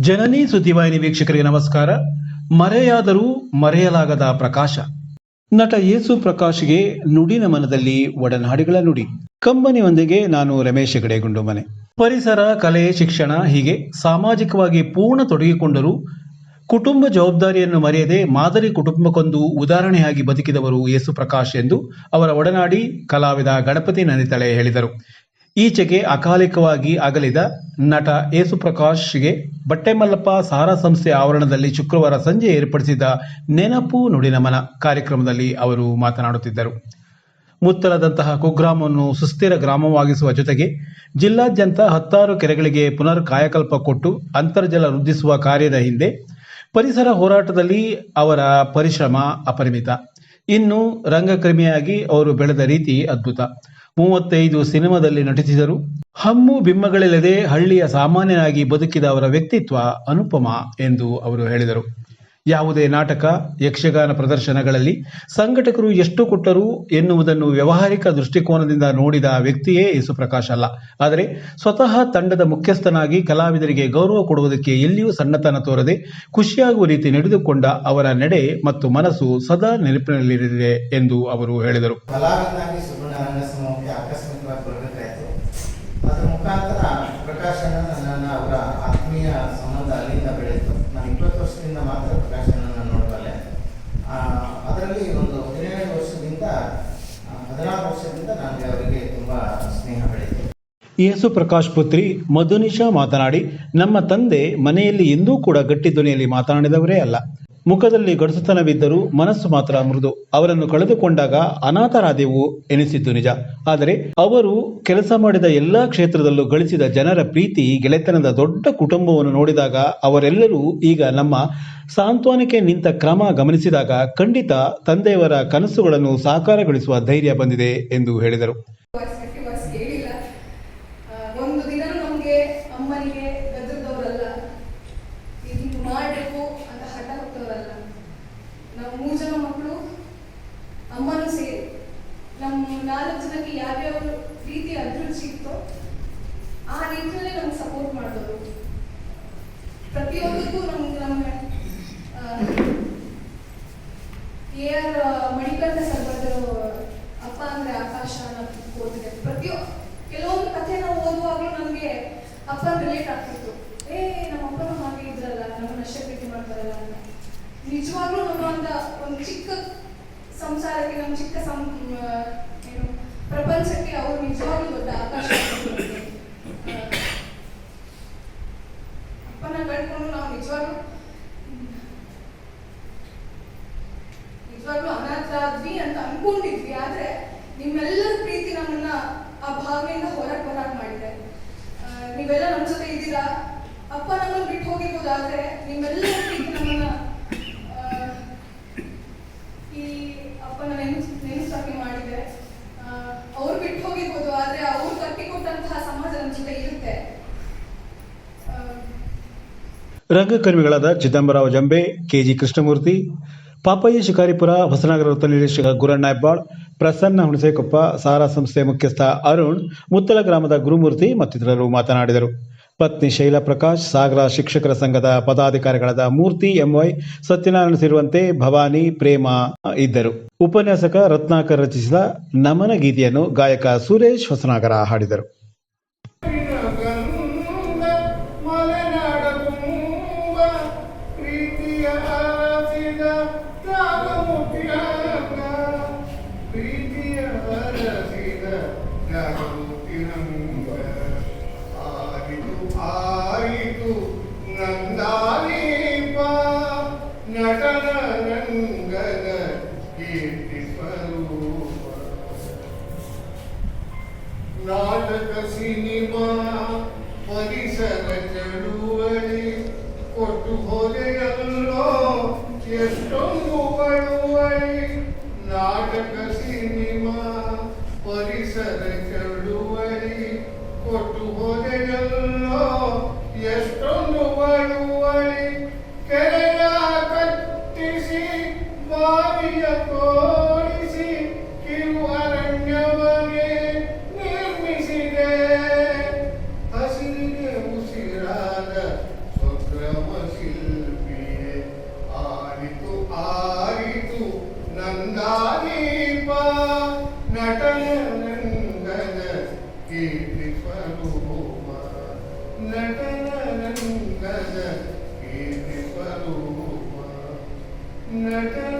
ಜನನಿ ಸುದ್ದಿವಾಹಿನಿ ವೀಕ್ಷಕರಿಗೆ ನಮಸ್ಕಾರ. ಮರೆಯಾದರೂ ಮರೆಯಲಾಗದ ಪ್ರಕಾಶ. ನಟ ಯೇಸು ಪ್ರಕಾಶ್ಗೆ ನುಡಿ ನಮನದಲ್ಲಿ ಒಡನಾಡಿಗಳ ನುಡಿ. ಕಂಬನಿಯೊಂದಿಗೆ ನಾನು ರಮೇಶ್ ಗಡೆಗುಂಡು ಮನೆ. ಪರಿಸರ, ಕಲೆ, ಶಿಕ್ಷಣ ಹೀಗೆ ಸಾಮಾಜಿಕವಾಗಿ ಪೂರ್ಣ ತೊಡಗಿಕೊಂಡರೂ ಕುಟುಂಬ ಜವಾಬ್ದಾರಿಯನ್ನು ಮರೆಯದೆ ಮಾದರಿ ಕುಟುಂಬಕ್ಕೊಂದು ಉದಾಹರಣೆಯಾಗಿ ಬದುಕಿದವರು ಯೇಸು ಪ್ರಕಾಶ್ ಎಂದು ಅವರ ಒಡನಾಡಿ ಕಲಾವಿದ ಗಣಪತಿ ನನಿತಳೆ ಹೇಳಿದರು. ಈಚೆಗೆ ಅಕಾಲಿಕವಾಗಿ ಅಗಲಿದ ನಟ ಯೇಸುಪ್ರಕಾಶ್ಗೆ ಬಟ್ಟೆಮಲ್ಲಪ್ಪ ಸಾರಾ ಸಂಸ್ಥೆ ಆವರಣದಲ್ಲಿ ಶುಕ್ರವಾರ ಸಂಜೆ ಏರ್ಪಡಿಸಿದ ನೆನಪು ನುಡಿನಮನ ಕಾರ್ಯಕ್ರಮದಲ್ಲಿ ಅವರು ಮಾತನಾಡುತ್ತಿದ್ದರು. ಮುತ್ತಲದಂತಹ ಕುಗ್ರಾಮವನ್ನು ಸುಸ್ಥಿರ ಗ್ರಾಮವಾಗಿಸುವ ಜೊತೆಗೆ ಜಿಲ್ಲಾದ್ಯಂತ ಹತ್ತಾರು ಕೆರೆಗಳಿಗೆ ಪುನರ್ ಕಾಯಕಲ್ಪ ಕೊಟ್ಟು ಅಂತರ್ಜಲ ವೃದ್ಧಿಸುವ ಕಾರ್ಯದ ಹಿಂದೆ ಪರಿಸರ ಹೋರಾಟದಲ್ಲಿ ಅವರ ಪರಿಶ್ರಮ ಅಪರಿಮಿತ. ಇನ್ನು ರಂಗಕರ್ಮಿಯಾಗಿ ಅವರು ಬೆಳೆದ ರೀತಿ ಅದ್ಭುತ. ಮೂವತ್ತೈದು ಸಿನಿಮಾದಲ್ಲಿ ನಟಿಸಿದರು. ಹಮ್ಮು ಬಿಮ್ಮಗಳಿಲ್ಲದೆ ಹಳ್ಳಿಯ ಸಾಮಾನ್ಯನಾಗಿ ಬದುಕಿದ ಅವರ ವ್ಯಕ್ತಿತ್ವ ಅನುಪಮ ಎಂದು ಅವರು ಹೇಳಿದರು. ಯಾವುದೇ ನಾಟಕ, ಯಕ್ಷಗಾನ ಪ್ರದರ್ಶನಗಳಲ್ಲಿ ಸಂಘಟಕರು ಎಷ್ಟು ಕೊಟ್ಟರು ಎನ್ನುವುದನ್ನು ವ್ಯವಹಾರಿಕ ದೃಷ್ಟಿಕೋನದಿಂದ ನೋಡಿದ ವ್ಯಕ್ತಿಯೇ ಯೇಸುಪ್ರಕಾಶ್ ಅಲ್ಲ. ಆದರೆ ಸ್ವತಃ ತಂಡದ ಮುಖ್ಯಸ್ಥನಾಗಿ ಕಲಾವಿದರಿಗೆ ಗೌರವ ಕೊಡುವುದಕ್ಕೆ ಎಲ್ಲಿಯೂ ಸಣ್ಣತನ ತೋರದೆ ಖುಷಿಯಾಗುವ ರೀತಿ ನಡೆದುಕೊಂಡ ಅವರ ನಡೆ ಮತ್ತು ಮನಸ್ಸು ಸದಾ ನೆನಪಿನಲ್ಲಿರಲಿದೆ ಎಂದು ಅವರು ಹೇಳಿದರು. ನನ್ನ ಅವರ ಆತ್ಮೀಯ ಸಂಬಂಧ ಅಲ್ಲಿಂದ ಬೆಳೆಯಿತು. ನಾನು ಇಪ್ಪತ್ತು ವರ್ಷದಿಂದ ಮಾತ್ರ ಪ್ರಕಾಶನ ನೋಡಬಲ್ಲೆ. ಅದರಲ್ಲಿ ಒಂದು ಹದಿನೇಳು ವರ್ಷದಿಂದ ಹದಿನಾರು ವರ್ಷದಿಂದ ನನಗೆ ಅವರಿಗೆ ತುಂಬ ಸ್ನೇಹ ಬೆಳೆಯಿತು. ಯೇಸು ಪ್ರಕಾಶ್ ಪುತ್ರಿ, ಮಧುನಿಶಾ ಮಾತನಾಡಿ, ನಮ್ಮ ತಂದೆ ಮನೆಯಲ್ಲಿ ಎಂದೂ ಕೂಡ ಗಟ್ಟಿ ಧ್ವನಿಯಲ್ಲಿ ಮಾತನಾಡಿದವರೇ ಅಲ್ಲ. ಮುಖದಲ್ಲಿ ಗಡಸುತನವಿದ್ದರೂ ಮನಸ್ಸು ಮಾತ್ರ ಮೃದು. ಅವರನ್ನು ಕಳೆದುಕೊಂಡಾಗ ಅನಾಥರಾದೆವು ಎನಿಸಿದ್ದು ನಿಜ. ಆದರೆ ಅವರು ಕೆಲಸ ಮಾಡಿದ ಎಲ್ಲಾ ಕ್ಷೇತ್ರದಲ್ಲೂ ಗಳಿಸಿದ ಜನರ ಪ್ರೀತಿ, ಗೆಳೆತನದ ದೊಡ್ಡ ಕುಟುಂಬವನ್ನು ನೋಡಿದಾಗ ಅವರೆಲ್ಲರೂ ಈಗ ನಮ್ಮ ಸಾಂತ್ವನಕ್ಕೆ ನಿಂತ ಕ್ರಮ ಗಮನಿಸಿದಾಗ ಖಂಡಿತ ತಂದೆಯವರ ಕನಸುಗಳನ್ನು ಸಾಕಾರಗೊಳಿಸುವ ಧೈರ್ಯ ಬಂದಿದೆ ಎಂದು ಹೇಳಿದರು. ಅಂತ ನಿಜವಾಗ್ಲೂ ನಮ್ಮ ಒಂದು ಚಿಕ್ಕ ಸಂಸಾರಕ್ಕೆ, ನಮ್ಮ ಚಿಕ್ಕ ಸಂ ಏನು, ಪ್ರಪಂಚಕ್ಕೆ ಅವರು ನಿಜವಾಗ್ಲೂ ದೊಡ್ಡ ಆಕಾಶ ರಂಗಕರ್ಮಿಗಳಾದ ಚಿದಂಬರಾವ್ ಜಂಬೆ, ಕೆಜಿ ಕೃಷ್ಣಮೂರ್ತಿ, ಪಾಪಯ್ಯ ಶಿಕಾರಿಪುರ ಹೊಸನಗರ ವೃತ್ತ ನಿರ್ದೇಶಕ ಗುರಣ್ಣ ಹೆಬ್ಬಾಳ್, ಪ್ರಸನ್ನ ಹುಣಸೇಕೊಪ್ಪ, ಸಾರಾ ಸಂಸ್ಥೆ ಮುಖ್ಯಸ್ಥ ಅರುಣ್, ಮುತ್ತಲ ಗ್ರಾಮದ ಗುರುಮೂರ್ತಿ ಮತ್ತಿತರರು ಮಾತನಾಡಿದರು. ಪತ್ನಿ ಶೈಲಾ ಪ್ರಕಾಶ್, ಸಾಗರ ಶಿಕ್ಷಕರ ಸಂಘದ ಪದಾಧಿಕಾರಿಗಳಾದ ಮೂರ್ತಿ, ಎಂವೈ, ಸತ್ಯನಾರಾಯಣ ಸೇರುವಂತೆ ಭವಾನಿ, ಪ್ರೇಮ ಇದ್ದರು. ಉಪನ್ಯಾಸಕ ರತ್ನಾಕರ್ ರಚಿಸಿದ ನಮನ ಗೀತೆಯನ್ನು ಗಾಯಕ ಸುರೇಶ್ ಹೊಸನಾಗರ ಹಾಡಿದರು. ನಾಟಕ ಸಿನಿಮಾ ಪರಿಸರ ಚಳುವಳಿ ಕೊಟ್ಟು ಬಳುವಳಿ ನಾಟಕ ಸಿನಿಮಾ ಪರಿಸರ ಚಳುವಳಿ ಕೊಟ್ಟು నటన